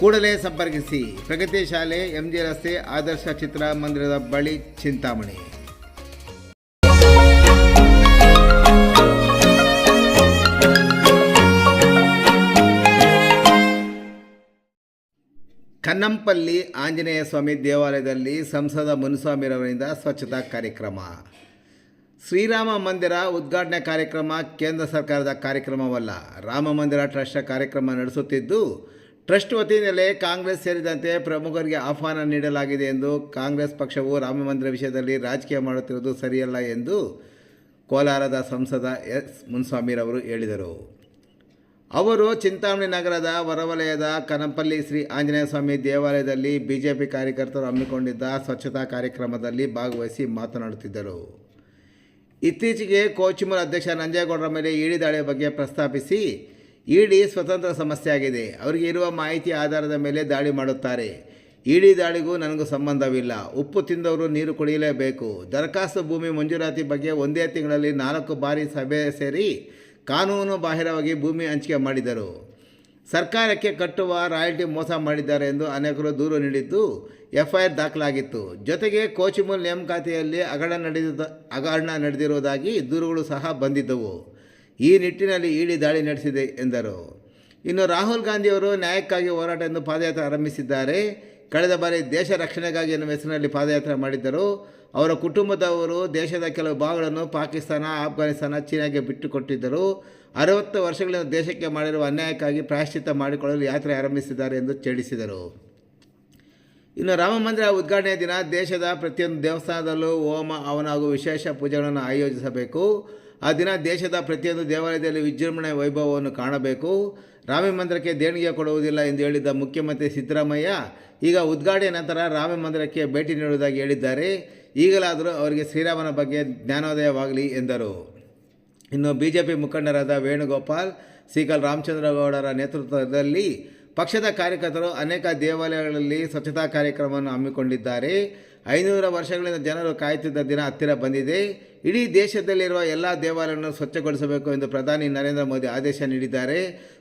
ಕೂಡಲೇ ಸಂಪರ್ಕಿಸಿ ಪ್ರಗತಿ ಶಾಲೆ, ಎಂಜಿ ರಸ್ತೆ, ಆದರ್ಶ ಚಿತ್ರಮಂದಿರದ ಬಳಿ ಚಿಂತಾಮಣಿ. ಕನ್ನಂಪಲ್ಲಿ ಆಂಜನೇಯ ಸ್ವಾಮಿ ದೇವಾಲಯದಲ್ಲಿ ಸಂಸದ ಮುನಿಸ್ವಾಮಿರವರಿಂದ ಸ್ವಚ್ಛತಾ ಕಾರ್ಯಕ್ರಮ. ಶ್ರೀರಾಮ ಮಂದಿರ ಉದ್ಘಾಟನೆ ಕಾರ್ಯಕ್ರಮ ಕೇಂದ್ರ ಸರ್ಕಾರದ ಕಾರ್ಯಕ್ರಮವಲ್ಲ. ರಾಮ ಮಂದಿರ ಟ್ರಸ್ಟ್ ಕಾರ್ಯಕ್ರಮ ನಡೆಸುತ್ತಿದ್ದು ಟ್ರಸ್ಟ್ ವತಿಯಿಂದಲೇ ಕಾಂಗ್ರೆಸ್ ಸೇರಿದಂತೆ ಪ್ರಮುಖರಿಗೆ ಆಹ್ವಾನ ನೀಡಲಾಗಿದೆ ಎಂದು ಕಾಂಗ್ರೆಸ್ ಪಕ್ಷವು ರಾಮಮಂದಿರ ವಿಷಯದಲ್ಲಿ ರಾಜಕೀಯ ಮಾಡುತ್ತಿರುವುದು ಸರಿಯಲ್ಲ ಎಂದು ಕೋಲಾರದ ಸಂಸದ ಎಸ್ ಮುನ್ಸ್ವಾಮಿರವರು ಹೇಳಿದರು. ಅವರು ಚಿಂತಾಮಣಿ ನಗರದ ಹೊರವಲಯದ ಕನಪಲ್ಲಿ ಶ್ರೀ ಆಂಜನೇಯ ಸ್ವಾಮಿ ದೇವಾಲಯದಲ್ಲಿ ಬಿಜೆಪಿ ಕಾರ್ಯಕರ್ತರು ಹಮ್ಮಿಕೊಂಡಿದ್ದ ಸ್ವಚ್ಛತಾ ಕಾರ್ಯಕ್ರಮದಲ್ಲಿ ಭಾಗವಹಿಸಿ ಮಾತನಾಡುತ್ತಿದ್ದರು. ಇತ್ತೀಚೆಗೆ ಕೋಚಿಮೂರ್ ಅಧ್ಯಕ್ಷ ನಂಜೇಗೌಡರ ಮೇಲೆ ಈಡಿ ದಾಳಿಯ ಬಗ್ಗೆ ಪ್ರಸ್ತಾಪಿಸಿ ಇಡಿ ಸ್ವತಂತ್ರ ಸಮಸ್ಯೆ ಆಗಿದೆ. ಅವರಿಗೆ ಇರುವ ಮಾಹಿತಿ ಆಧಾರದ ಮೇಲೆ ದಾಳಿ ಮಾಡುತ್ತಾರೆ. ಇಡಿ ದಾಳಿಗೂ ನನಗೂ ಸಂಬಂಧವಿಲ್ಲ. ಉಪ್ಪು ತಿಂದವರು ನೀರು ಕುಡಿಯಲೇಬೇಕು. ದರಖಾಸ್ತು ಭೂಮಿ ಮಂಜೂರಾತಿ ಬಗ್ಗೆ ಒಂದೇ ತಿಂಗಳಲ್ಲಿ ನಾಲ್ಕು ಬಾರಿ ಸಭೆ ಸೇರಿ ಕಾನೂನು ಬಾಹಿರವಾಗಿ ಭೂಮಿ ಹಂಚಿಕೆ ಮಾಡಿದರು. ಸರ್ಕಾರಕ್ಕೆ ಕಟ್ಟುವ ರಾಯಲ್ಟಿ ಮೋಸ ಮಾಡಿದ್ದಾರೆ ಎಂದು ಅನೇಕರು ದೂರು ನೀಡಿದ್ದು ಎಫ್ಐಆರ್ ದಾಖಲಾಗಿತ್ತು. ಜೊತೆಗೆ ಕೋಚಿಮೂಲ್ ನೇಮಕಾತಿಯಲ್ಲಿ ಅಗಡ ನಡೆದ ಅಗಡ ನಡೆದಿರುವುದಾಗಿ ದೂರುಗಳು ಸಹ ಬಂದಿದ್ದವು. ಈ ನಿಟ್ಟಿನಲ್ಲಿ ಇಡಿ ದಾಳಿ ನಡೆಸಿದೆ ಎಂದರು. ಇನ್ನು ರಾಹುಲ್ ಗಾಂಧಿಯವರು ನ್ಯಾಯಕ್ಕಾಗಿ ಹೋರಾಟವನ್ನು ಪಾದಯಾತ್ರೆ ಆರಂಭಿಸಿದ್ದಾರೆ. ಕಳೆದ ಬಾರಿ ದೇಶ ರಕ್ಷಣೆಗಾಗಿ ಎನ್ನುವ ಹೆಸರಿನಲ್ಲಿ ಪಾದಯಾತ್ರೆ ಮಾಡಿದ್ದರು. ಅವರ ಕುಟುಂಬದವರು ದೇಶದ ಕೆಲವು ಭಾಗಗಳನ್ನು ಪಾಕಿಸ್ತಾನ, ಆಫ್ಘಾನಿಸ್ತಾನ, ಚೀನಾಗೆ ಬಿಟ್ಟುಕೊಟ್ಟಿದ್ದರು. ಅರವತ್ತು ವರ್ಷಗಳಿಂದ ದೇಶಕ್ಕೆ ಮಾಡಿರುವ ಅನ್ಯಾಯಕ್ಕಾಗಿ ಪ್ರಾಯಶ್ಚಿತ್ತ ಮಾಡಿಕೊಳ್ಳಲು ಯಾತ್ರೆ ಆರಂಭಿಸಿದ್ದಾರೆ ಎಂದು ತಿಳಿಸಿದರು ಇನ್ನು ರಾಮಮಂದಿರ ಉದ್ಘಾಟನೆಯ ದಿನ ದೇಶದ ಪ್ರತಿಯೊಂದು ದೇವಸ್ಥಾನದಲ್ಲೂ ಹೋಮ ಅವನ ಹಾಗೂ ವಿಶೇಷ ಪೂಜೆಗಳನ್ನು ಆಯೋಜಿಸಬೇಕು. ಆ ದಿನ ದೇಶದ ಪ್ರತಿಯೊಂದು ದೇವಾಲಯದಲ್ಲಿ ವಿಜೃಂಭಣೆ ವೈಭವವನ್ನು ಕಾಣಬೇಕು. ರಾಮ ಮಂದಿರಕ್ಕೆ ದೇಣಿಗೆ ಕೊಡುವುದಿಲ್ಲ ಎಂದು ಹೇಳಿದ್ದ ಮುಖ್ಯಮಂತ್ರಿ ಸಿದ್ದರಾಮಯ್ಯ, ಈಗ ಉದ್ಘಾಟನೆ ನಂತರ ರಾಮ ಮಂದಿರಕ್ಕೆ ಭೇಟಿ ನೀಡುವುದಾಗಿ ಹೇಳಿದ್ದಾರೆ. ಈಗಲಾದರೂ ಅವರಿಗೆ ಶ್ರೀರಾಮನ ಬಗ್ಗೆ ಜ್ಞಾನೋದಯವಾಗಲಿ ಎಂದರು. ಇನ್ನು ಬಿ ಜೆ ಪಿ ಮುಖಂಡರಾದ ವೇಣುಗೋಪಾಲ್ ಸಿಕಲ್ ರಾಮಚಂದ್ರಗೌಡರ ನೇತೃತ್ವದಲ್ಲಿ ಪಕ್ಷದ ಕಾರ್ಯಕರ್ತರು ಅನೇಕ ದೇವಾಲಯಗಳಲ್ಲಿ ಸ್ವಚ್ಛತಾ ಕಾರ್ಯಕ್ರಮವನ್ನು ಹಮ್ಮಿಕೊಂಡಿದ್ದಾರೆ. ಐನೂರು ವರ್ಷಗಳಿಂದ ಜನರು ಕಾಯುತ್ತಿದ್ದ ದಿನ ಹತ್ತಿರ ಬಂದಿದೆ. ಇಡೀ ದೇಶದಲ್ಲಿರುವ ಎಲ್ಲ ದೇವಾಲಯಗಳನ್ನು ಸ್ವಚ್ಛಗೊಳಿಸಬೇಕು ಎಂದು ಪ್ರಧಾನಿ ನರೇಂದ್ರ ಮೋದಿ ಆದೇಶ ನೀಡಿದ್ದಾರೆ.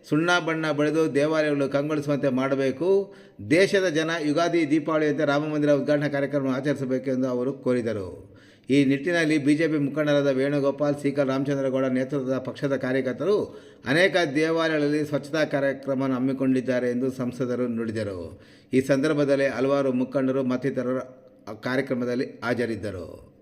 ಸುಣ್ಣ ಬಣ್ಣ ಬಳಿದು ದೇವಾಲಯಗಳು ಕಂಗೊಳಿಸುವಂತೆ ಮಾಡಬೇಕು. ದೇಶದ ಜನ ಯುಗಾದಿ, ದೀಪಾವಳಿಯಂತೆ ರಾಮಮಂದಿರ ಉದ್ಘಾಟನಾ ಕಾರ್ಯಕ್ರಮ ಆಚರಿಸಬೇಕು ಎಂದು ಅವರು ಕೋರಿದರು. ಈ ನಿಟ್ಟಿನಲ್ಲಿ ಬಿಜೆಪಿ ಮುಖಂಡರಾದ ವೇಣುಗೋಪಾಲ್ ಸಿಕಲ್ ರಾಮಚಂದ್ರಗೌಡ ನೇತೃತ್ವದ ಪಕ್ಷದ ಕಾರ್ಯಕರ್ತರು ಅನೇಕ ದೇವಾಲಯಗಳಲ್ಲಿ ಸ್ವಚ್ಛತಾ ಕಾರ್ಯಕ್ರಮವನ್ನು ಹಮ್ಮಿಕೊಂಡಿದ್ದಾರೆ ಎಂದು ಸಂಸದರು ನುಡಿದರು. ಈ ಸಂದರ್ಭದಲ್ಲಿ ಹಲವಾರು ಮುಖಂಡರು ಮತ್ತಿತರರು ಕಾರ್ಯಕ್ರಮದಲ್ಲಿ ಹಾಜರಿದ್ದರು.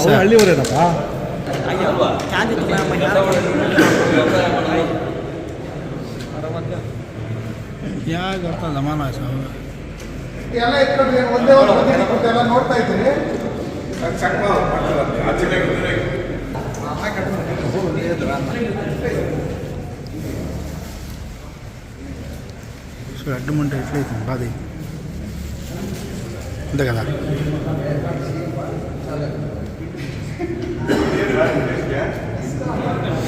ಅವ್ರು ಹಳ್ಳಿಯವರೇನಪ್ಪ ಯಾಕೆ ಅರ್ಥ ಜಮಾನ ಎಲ್ಲ ಇಟ್ಕೊಂಡು ಒಂದೇ ಒಂದು ಬದಿಗೆ ಕೂತು ಎಲ್ಲ ನೋಡ್ತಾ ಇದ್ದೀನಿ సో అడ్డమంటే ఎట్లయితుంది బాధ అంతే కదా ಆಮೇಲೆ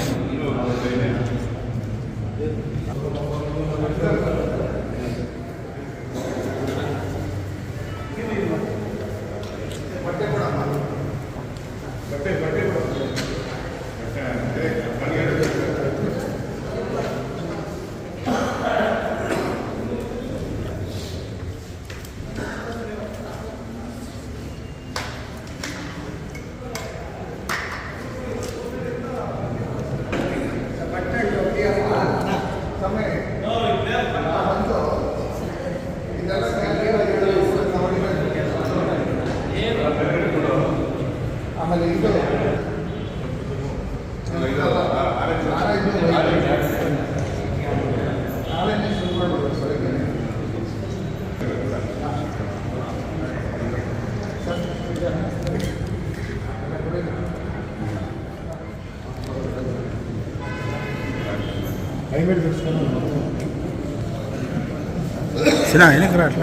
Emir Silah yine kırar.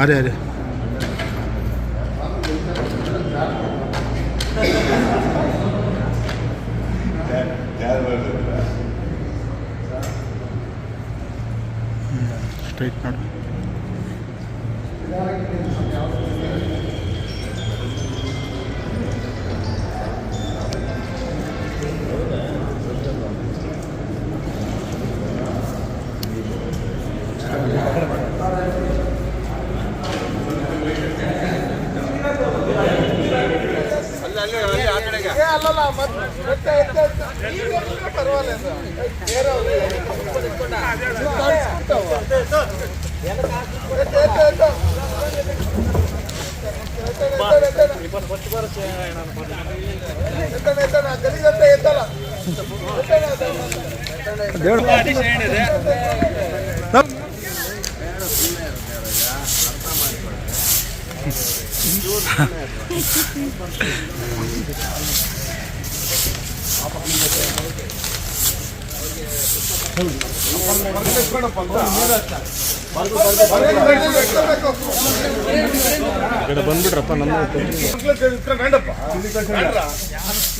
അതെ അതെ. സ്ട്രൈറ്റ് നടക്കും ಅಲ್ಲಲ್ಲ ಮತ್ತೆ ಪರವಾಗಿಲ್ಲ ಅರ್ಥ ಬೇರೆ ಅವ್ರು ಎತ್ಕೊಂಡು ಕಾಣಿಸ್ಬಿಡ್ತಾವ. ಎತ್ತೆ,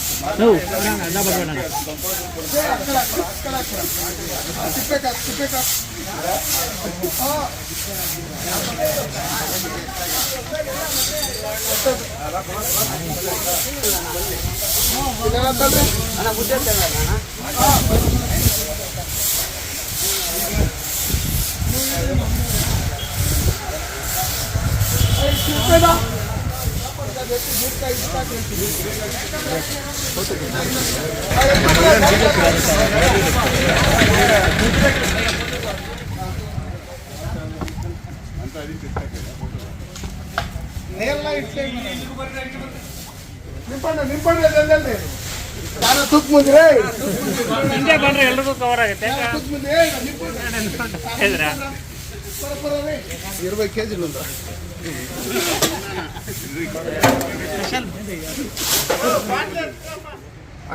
ಆ ಕಡೆ నేల ఇట్లే ನಿಂಪಣ್ಣ ನಿಂಪಣ್ಣ ಎಲ್ಲೆಲ್ಲಿ ನಾನು ತುಕ್ ಮುಂದ್ರೆ ಬಂದ್ರೆ ಎಲ್ರಿಗೂ ಕವರ್ ಆಗುತ್ತೆ ಇರ್ಬೇಕು ಕೆಜಿ ಒಂದು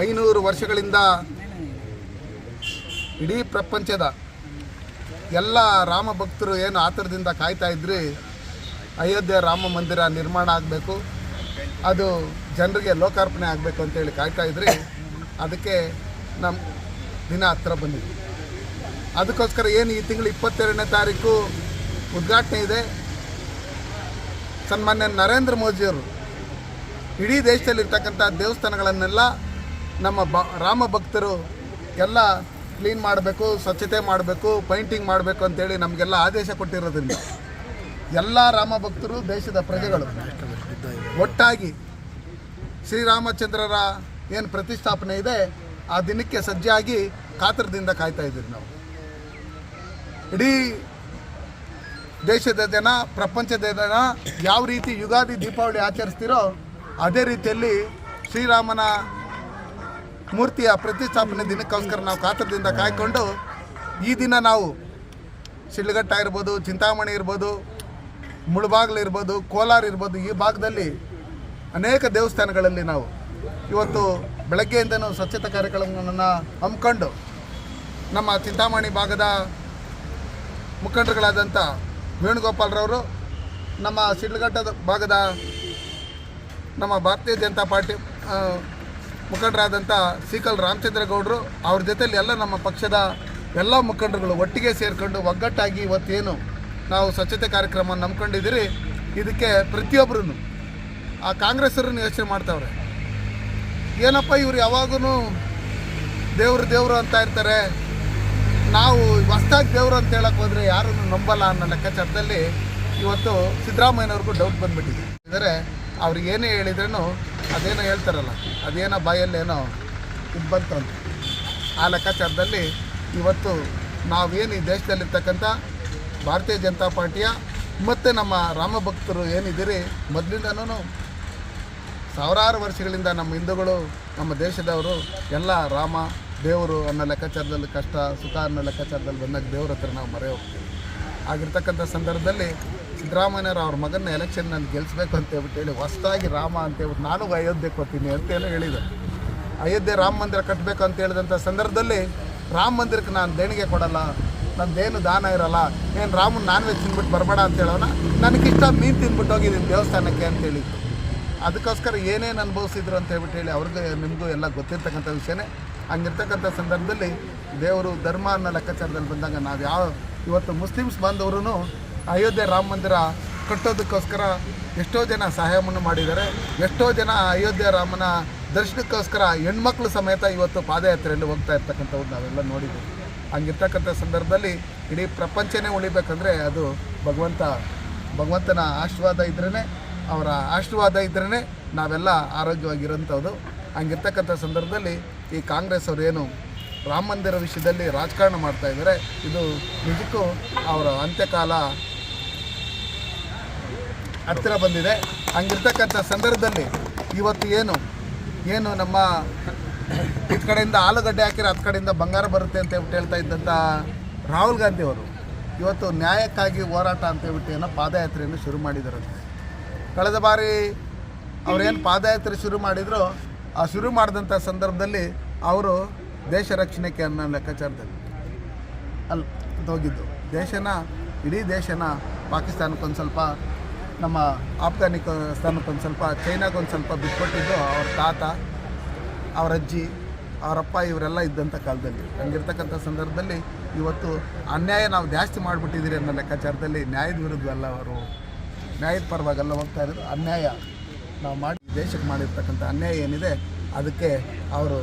ಐನೂರು ವರ್ಷಗಳಿಂದ ಇಡೀ ಪ್ರಪಂಚದ ಎಲ್ಲ ರಾಮ ಭಕ್ತರು ಏನು ಆತರದಿಂದ ಕಾಯ್ತಾ ಇದ್ರಿ, ಅಯೋಧ್ಯೆ ರಾಮ ಮಂದಿರ ನಿರ್ಮಾಣ ಆಗಬೇಕು, ಅದು ಜನರಿಗೆ ಲೋಕಾರ್ಪಣೆ ಆಗಬೇಕು ಅಂತೇಳಿ ಕಾಯ್ತಾ ಇದ್ರಿ. ಅದಕ್ಕೆ ನಮ್ಮ ದಿನ ಹತ್ರ ಬಂದಿದೆ. ಅದಕ್ಕೋಸ್ಕರ ಏನು ಈ ತಿಂಗಳು ಇಪ್ಪತ್ತೆರಡನೇ ತಾರೀಕು ಉದ್ಘಾಟನೆ ಇದೆ. ಸನ್ಮಾನ್ಯ ನರೇಂದ್ರ ಮೋದಿಯವರು ಇಡೀ ದೇಶದಲ್ಲಿರ್ತಕ್ಕಂಥ ದೇವಸ್ಥಾನಗಳನ್ನೆಲ್ಲ ನಮ್ಮ ಬ ರಾಮ ಭಕ್ತರು ಎಲ್ಲ ಕ್ಲೀನ್ ಮಾಡಬೇಕು, ಸ್ವಚ್ಛತೆ ಮಾಡಬೇಕು, ಪೈಂಟಿಂಗ್ ಮಾಡಬೇಕು ಅಂತೇಳಿ ನಮಗೆಲ್ಲ ಆದೇಶ ಕೊಟ್ಟಿರೋದ್ರಿಂದ ಎಲ್ಲ ರಾಮ ಭಕ್ತರು ದೇಶದ ಪ್ರಜೆಗಳು ಒಟ್ಟಾಗಿ ಶ್ರೀರಾಮಚಂದ್ರರ ಏನು ಪ್ರತಿಷ್ಠಾಪನೆ ಇದೆ, ಆ ದಿನಕ್ಕೆ ಸಜ್ಜಾಗಿ ಕಾತರದಿಂದ ಕಾಯ್ತಾ ಇದ್ದೀವಿ ನಾವು. ಇಡೀ ದೇಶದ ಜನ, ಪ್ರಪಂಚದ ಜನ ಯಾವ ರೀತಿ ಯುಗಾದಿ, ದೀಪಾವಳಿ ಆಚರಿಸ್ತಿರೋ ಅದೇ ರೀತಿಯಲ್ಲಿ ಶ್ರೀರಾಮನ ಮೂರ್ತಿಯ ಪ್ರತಿಷ್ಠಾಪನೆ ದಿನಕ್ಕೋಸ್ಕರ ನಾವು ಕಾತರದಿಂದ ಕಾಯ್ಕೊಂಡು ಈ ದಿನ ನಾವು ಶಿಡ್ಲಘಟ್ಟ ಇರ್ಬೋದು ಚಿಂತಾಮಣಿ ಇರ್ಬೋದು, ಮುಳಬಾಗ್ಲು ಇರ್ಬೋದು, ಕೋಲಾರ ಇರ್ಬೋದು, ಈ ಭಾಗದಲ್ಲಿ ಅನೇಕ ದೇವಸ್ಥಾನಗಳಲ್ಲಿ ನಾವು ಇವತ್ತು ಬೆಳಗ್ಗೆಯಿಂದನೂ ಸ್ವಚ್ಛತಾ ಕಾರ್ಯಕ್ರಮಗಳನ್ನು ಹಮ್ಮಿಕೊಂಡು ನಮ್ಮ ಚಿಂತಾಮಣಿ ಭಾಗದ ಮುಖಂಡರುಗಳಾದಂಥ ವೇಣುಗೋಪಾಲ್ರವರು ನಮ್ಮ ಸಿಡ್ಲಘಟ್ಟದ ಭಾಗದ ನಮ್ಮ ಭಾರತೀಯ ಜನತಾ ಪಾರ್ಟಿ ಮುಖಂಡರಾದಂಥ ಸೀಕಲ್ ರಾಮಚಂದ್ರ ಗೌಡರು, ಅವ್ರ ಜೊತೆಯಲ್ಲಿ ಎಲ್ಲ ನಮ್ಮ ಪಕ್ಷದ ಎಲ್ಲ ಮುಖಂಡರುಗಳು ಒಟ್ಟಿಗೆ ಸೇರಿಕೊಂಡು ಒಗ್ಗಟ್ಟಾಗಿ ಇವತ್ತೇನು ನಾವು ಸ್ವಚ್ಛತೆ ಕಾರ್ಯಕ್ರಮ ನಂಬ್ಕೊಂಡಿದ್ದೀರಿ ಇದಕ್ಕೆ ಪ್ರತಿಯೊಬ್ಬರೂ ಆ ಕಾಂಗ್ರೆಸ್ಸರನ್ನು ಯೋಚನೆ ಮಾಡ್ತಾವ್ರೆ. ಏನಪ್ಪ ಇವ್ರು ಯಾವಾಗೂ ದೇವರು ದೇವರು ಅಂತ ಇರ್ತಾರೆ ನಾವು ಹೊಸ್ದಾಗಿ ದೇವರು ಅಂತ ಹೇಳಕ್ಕೆ ಹೋದರೆ ನಂಬಲ್ಲ ಅನ್ನೋ ಲೆಕ್ಕಾಚಾರದಲ್ಲಿ ಇವತ್ತು ಸಿದ್ದರಾಮಯ್ಯನವ್ರಿಗೂ ಡೌಟ್ ಬಂದ್ಬಿಟ್ಟಿದೆ. ಅಂದರೆ ಅವ್ರು ಏನೇ ಹೇಳಿದ್ರೂ ಅದೇನೋ ಹೇಳ್ತಾರಲ್ಲ, ಅದೇನೋ ಬಾಯಲ್ಲೇನೋ ಇದು ಬಂತು ಅಂತ ಆ ಲೆಕ್ಕಾಚಾರದಲ್ಲಿ ಇವತ್ತು ನಾವೇನು ಈ ದೇಶದಲ್ಲಿರ್ತಕ್ಕಂಥ ಭಾರತೀಯ ಜನತಾ ಪಾರ್ಟಿಯ ಮತ್ತು ನಮ್ಮ ರಾಮ ಭಕ್ತರು ಏನಿದ್ದೀರಿ ಮೊದಲಿಂದನೂ ಸಾವಿರಾರು ವರ್ಷಗಳಿಂದ ನಮ್ಮ ಹಿಂದೂಗಳು, ನಮ್ಮ ದೇಶದವರು ಎಲ್ಲ ರಾಮ ದೇವರು ಅನ್ನೋ ಲೆಕ್ಕಾಚಾರದಲ್ಲಿ ಕಷ್ಟ, ಸುಖ ಅನ್ನೋ ಲೆಕ್ಕಾಚಾರದಲ್ಲಿ ಬಂದಾಗ ದೇವ್ರ ಹತ್ರ ನಾವು ಮರೆ ಹೋಗ್ತೀವಿ. ಆಗಿರ್ತಕ್ಕಂಥ ಸಂದರ್ಭದಲ್ಲಿ ಸಿದ್ದರಾಮಯ್ಯನವರು ಅವ್ರ ಮಗನ ಎಲೆಕ್ಷನ್ ನಾನು ಗೆಲ್ಲಿಸ್ಬೇಕು ಅಂತ ಹೇಳ್ಬಿಟ್ಟು ಹೇಳಿ, ಹೊಸದಾಗಿ ರಾಮ ಅಂತ ಹೇಳ್ಬಿಟ್ಟು ನಾನು ಅಯೋಧ್ಯೆ ಕೊಡ್ತೀನಿ ಅಂತೆಲ್ಲ ಹೇಳಿದೆ ಅಯೋಧ್ಯೆ ರಾಮ ಮಂದಿರ ಕಟ್ಟಬೇಕು ಅಂತ ಹೇಳಿದಂಥ ಸಂದರ್ಭದಲ್ಲಿ ರಾಮ ಮಂದಿರಕ್ಕೆ ನಾನು ದೇಣಿಗೆ ಕೊಡಲ್ಲ, ನಂದೇನು ದಾನ ಇರಲ್ಲ, ಏನು ರಾಮನ್ ನಾನ್ ವೆಜ್ ತಿಂದ್ಬಿಟ್ಟು ಬರಬೇಡ ಅಂತ ಹೇಳೋಣ, ನನಗಿಷ್ಟ ಮೀನು ತಿಂದ್ಬಿಟ್ಟು ಹೋಗಿದ್ದೀನಿ ದೇವಸ್ಥಾನಕ್ಕೆ ಅಂತ ಅದಕ್ಕೋಸ್ಕರ ಏನೇನು ಅನುಭವಿಸಿದ್ರು ಅಂತ ಹೇಳ್ಬಿಟ್ಟು ಹೇಳಿ, ಅವ್ರಿಗೆ ನಿಮಗೂ ಎಲ್ಲ ಗೊತ್ತಿರ್ತಕ್ಕಂಥ ವಿಷಯನೇ. ಹಂಗಿರ್ತಕ್ಕಂಥ ಸಂದರ್ಭದಲ್ಲಿ ದೇವರು ಧರ್ಮ ಅನ್ನೋ ಲೆಕ್ಕಾಚಾರದಲ್ಲಿ ಬಂದಾಗ ನಾವು ಯಾವ ಇವತ್ತು ಮುಸ್ಲಿಮ್ಸ್ ಬಂದವರು ಅಯೋಧ್ಯೆ ರಾಮ ಮಂದಿರ ಕಟ್ಟೋದಕ್ಕೋಸ್ಕರ ಎಷ್ಟೋ ಜನ ಸಹಾಯವನ್ನು ಮಾಡಿದ್ದಾರೆ. ಎಷ್ಟೋ ಜನ ಅಯೋಧ್ಯೆ ರಾಮನ ದರ್ಶನಕ್ಕೋಸ್ಕರ ಹೆಣ್ಮಕ್ಳು ಸಮೇತ ಇವತ್ತು ಪಾದಯಾತ್ರೆಯಲ್ಲಿ ಹೋಗ್ತಾ ಇರ್ತಕ್ಕಂಥವ್ರು ನಾವೆಲ್ಲ ನೋಡಿದ್ದೀವಿ. ಹಂಗಿರ್ತಕ್ಕಂಥ ಸಂದರ್ಭದಲ್ಲಿ ಇಡೀ ಪ್ರಪಂಚನೇ ಉಳಿಬೇಕಂದ್ರೆ ಅದು ಭಗವಂತ, ಭಗವಂತನ ಆಶೀರ್ವಾದ ಇದ್ರೇ ಅವರ ಆಶೀರ್ವಾದ ಇದ್ರೇ ನಾವೆಲ್ಲ ಆರೋಗ್ಯವಾಗಿರೋಂಥದ್ದು. ಹಂಗಿರ್ತಕ್ಕಂಥ ಸಂದರ್ಭದಲ್ಲಿ ಈ ಕಾಂಗ್ರೆಸ್ ಅವರು ಏನು ರಾಮ ಮಂದಿರ ವಿಷಯದಲ್ಲಿ ರಾಜಕಾರಣ ಮಾಡ್ತಾ ಇದ್ದಾರೆ. ಇದು ನಿಜಕ್ಕೂ ಅವರ ಅಂತ್ಯಕಾಲ ಹತ್ತಿರ ಬಂದಿದೆ. ಹಂಗಿರ್ತಕ್ಕಂಥ ಸಂದರ್ಭದಲ್ಲಿ ಇವತ್ತು ಏನು ಏನು ನಮ್ಮ ಈ ಕಡೆಯಿಂದ ಆಲೂಗಡ್ಡೆ ಹಾಕಿರೋ ಹತ್ತು ಕಡೆಯಿಂದ ಬಂಗಾರ ಬರುತ್ತೆ ಅಂತ ಹೇಳ್ಬಿಟ್ಟು ಹೇಳ್ತಾ ಇದ್ದಂಥ ರಾಹುಲ್ ಗಾಂಧಿ ಅವರು ಇವತ್ತು ನ್ಯಾಯಕ್ಕಾಗಿ ಹೋರಾಟ ಅಂತ ಹೇಳ್ಬಿಟ್ಟು ಏನೋ ಪಾದಯಾತ್ರೆಯನ್ನು ಶುರು ಮಾಡಿದರಂತೆ. ಕಳೆದ ಬಾರಿ ಅವರೇನು ಪಾದಯಾತ್ರೆ ಶುರು ಮಾಡಿದ್ರು ಆ ಶುರು ಮಾಡಿದಂಥ ಸಂದರ್ಭದಲ್ಲಿ ಅವರು ದೇಶ ರಕ್ಷಣೆಗೆ ಅನ್ನೋ ಲೆಕ್ಕಾಚಾರದಲ್ಲಿ ಅಲ್ಲಿ ಹೋಗಿದ್ದು. ದೇಶನ, ಇಡೀ ದೇಶನ ಪಾಕಿಸ್ತಾನಕ್ಕೊಂದು ಸ್ವಲ್ಪ, ನಮ್ಮ ಆಫ್ಘಾನಿಸ್ತಾನಕ್ಕೊಂದು ಸ್ವಲ್ಪ ಚೈನಾಗೊಂದು ಸ್ವಲ್ಪ ಬಿಟ್ಕೊಟ್ಟಿದ್ದು ಅವ್ರ ತಾತ, ಅವ್ರ ಅಜ್ಜಿ ಅವರಪ್ಪ ಇವರೆಲ್ಲ ಇದ್ದಂಥ ಕಾಲದಲ್ಲಿ. ಹಂಗಿರ್ತಕ್ಕಂಥ ಸಂದರ್ಭದಲ್ಲಿ ಇವತ್ತು ಅನ್ಯಾಯ ನಾವು ಜಾಸ್ತಿ ಮಾಡಿಬಿಟ್ಟಿದ್ದೀರಿ ಅನ್ನೋ ಲೆಕ್ಕಾಚಾರದಲ್ಲಿ ನ್ಯಾಯದ ವಿರುದ್ಧ ಎಲ್ಲ ಅವರು, ನ್ಯಾಯದ ಪರವಾಗೆಲ್ಲ ಹೋಗ್ತಾ ಇರೋದು ಅನ್ಯಾಯ ನಾವು ಮಾಡಿ ದೇಶಕ್ಕೆ ಮಾಡಿರ್ತಕ್ಕಂಥ ಅನ್ಯಾಯ ಏನಿದೆ, ಅದಕ್ಕೆ ಅವರು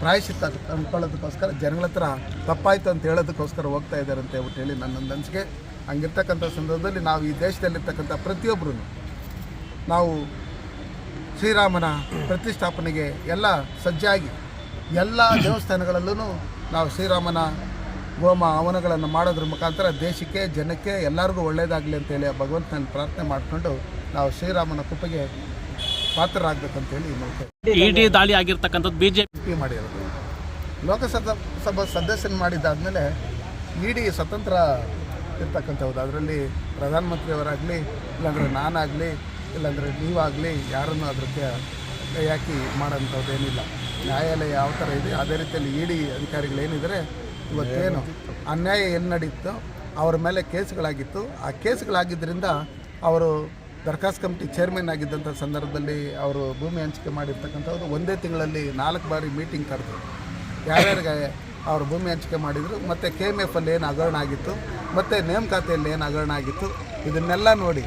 ಪ್ರಾಯಶ್ಚಿತ್ತ ಅಂದ್ಕೊಳ್ಳೋದಕ್ಕೋಸ್ಕರ ಜನಗಳ ಹತ್ರ ತಪ್ಪಾಯಿತು ಅಂತ ಹೇಳೋದಕ್ಕೋಸ್ಕರ ಹೋಗ್ತಾ ಇದ್ದಾರೆ ಅಂತ ಹೇಳ್ಬಿಟ್ಟು ಹೇಳಿ ನನ್ನೊಂದು ಅನಿಸಿಕೆ. ಹಂಗಿರ್ತಕ್ಕಂಥ ಸಂದರ್ಭದಲ್ಲಿ ನಾವು ಈ ದೇಶದಲ್ಲಿರ್ತಕ್ಕಂಥ ಪ್ರತಿಯೊಬ್ಬರೂ ನಾವು ಶ್ರೀರಾಮನ ಪ್ರತಿಷ್ಠಾಪನೆಗೆ ಎಲ್ಲ ಸಜ್ಜಾಗಿ ಎಲ್ಲ ದೇವಸ್ಥಾನಗಳಲ್ಲೂ ನಾವು ಶ್ರೀರಾಮನ ಹೋಮ ಹವನಗಳನ್ನು ಮಾಡೋದ್ರ ಮುಖಾಂತರ ದೇಶಕ್ಕೆ, ಜನಕ್ಕೆ ಎಲ್ಲರಿಗೂ ಒಳ್ಳೆಯದಾಗಲಿ ಅಂತೇಳಿ ಆ ಭಗವಂತನಲ್ಲಿ ಪ್ರಾರ್ಥನೆ ಮಾಡಿಕೊಂಡು ನಾವು ಶ್ರೀರಾಮನ ಕೃಪೆಗೆ ಪಾತ್ರರಾಗಬೇಕಂತೇಳಿ ಇಡಿ ದಾಳಿ ಆಗಿರ್ತಕ್ಕಂಥದ್ದು ಬಿಜೆಪಿ. ಪಿ ಮಾಡಿರೋದು. ಲೋಕಸಭಾ ಸಭಾ ಸದಸ್ಯನ ಮಾಡಿದ್ದಾದ್ಮೇಲೆ ಇಡಿ ಸ್ವತಂತ್ರ ಇರ್ತಕ್ಕಂಥದ್ದು ಅದರಲ್ಲಿ ಪ್ರಧಾನಮಂತ್ರಿಯವರಾಗಲಿ ಇಲ್ಲಾಂದರೆ ನಾನಾಗಲಿ ಇಲ್ಲಾಂದರೆ ನೀವಾಗಲಿ ಯಾರನ್ನು ಅದಕ್ಕೆ ಯಾಕೆ ಮಾಡೋಂಥದ್ದು ಏನಿಲ್ಲ. ನ್ಯಾಯಾಲಯ ಯಾವ ಥರ ಇದೆ ಅದೇ ರೀತಿಯಲ್ಲಿ ಇಡಿ ಅಧಿಕಾರಿಗಳೇನಿದ್ದಾರೆ ಇವತ್ತೇನು ಅನ್ಯಾಯ ಏನು ನಡೀತೋ ಅವರ ಮೇಲೆ ಕೇಸ್ಗಳಾಗಿತ್ತು. ಆ ಕೇಸ್ಗಳಾಗಿದ್ದರಿಂದ ಅವರು ದರ್ಖಾಸ್ತ್ ಕಮಿಟಿ ಚೇರ್ಮನ್ ಆಗಿದ್ದಂಥ ಸಂದರ್ಭದಲ್ಲಿ ಅವರು ಭೂಮಿ ಹಂಚಿಕೆ ಮಾಡಿರ್ತಕ್ಕಂಥವ್ರು ಒಂದೇ ತಿಂಗಳಲ್ಲಿ ನಾಲ್ಕು ಬಾರಿ ಮೀಟಿಂಗ್ ಕರೆದು ಯಾರ್ಯಾರಿಗೆ ಅವರು ಭೂಮಿ ಹಂಚಿಕೆ ಮಾಡಿದರು, ಮತ್ತು ಕೆ ಎಂ ಎಫಲ್ಲಿ ಏನು ಹಗರಣ ಆಗಿತ್ತು, ಮತ್ತು ನೇಮಕಾತಿಯಲ್ಲಿ ಏನು ಹಗರಣ ಆಗಿತ್ತು, ಇದನ್ನೆಲ್ಲ ನೋಡಿ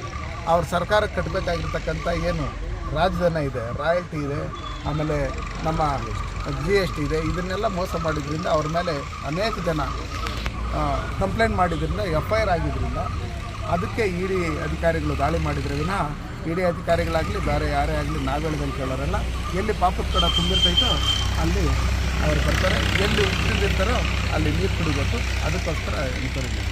ಅವ್ರ ಸರ್ಕಾರಕ್ಕೆ ಕಟ್ಟಬೇಕಾಗಿರ್ತಕ್ಕಂಥ ಏನು ರಾಜಧನ ಇದೆ, ರಾಯಲ್ಟಿ ಇದೆ, ಆಮೇಲೆ ನಮ್ಮ ಜಿ ಎಸ್ ಟಿ ಇದೆ, ಇದನ್ನೆಲ್ಲ ಮೋಸ ಮಾಡಿದ್ರಿಂದ ಅವ್ರ ಮೇಲೆ ಅನೇಕ ಜನ ಕಂಪ್ಲೇಂಟ್ ಮಾಡಿದ್ರಿಂದ ಎಫ್ ಐ ಆರ್ ಆಗಿದ್ದರಿಂದ ಅದಕ್ಕೆ ಇಡಿ ಅಧಿಕಾರಿಗಳು ದಾಳಿ ಮಾಡಿದ್ರೆ ವಿನಃ ಇಡಿ ಅಧಿಕಾರಿಗಳಾಗಲಿ, ಬೇರೆ ಯಾರೇ ಆಗಲಿ ನಾವು ಕೇಳೋರಲ್ಲ, ಎಲ್ಲಿ ಪಾಪದ ಕಡ ತುಂಬಿರ್ತೈತೋ ಅಲ್ಲಿ ಅವ್ರು ಬರ್ತಾರೆ, ಎಲ್ಲಿ ಉಳಿದಿರ್ತಾರೋ ಅಲ್ಲಿ ನೀರು ಕುಡಿಬೇಕು ಅದಕ್ಕೋಸ್ಕರ ಈ ಇದೆ.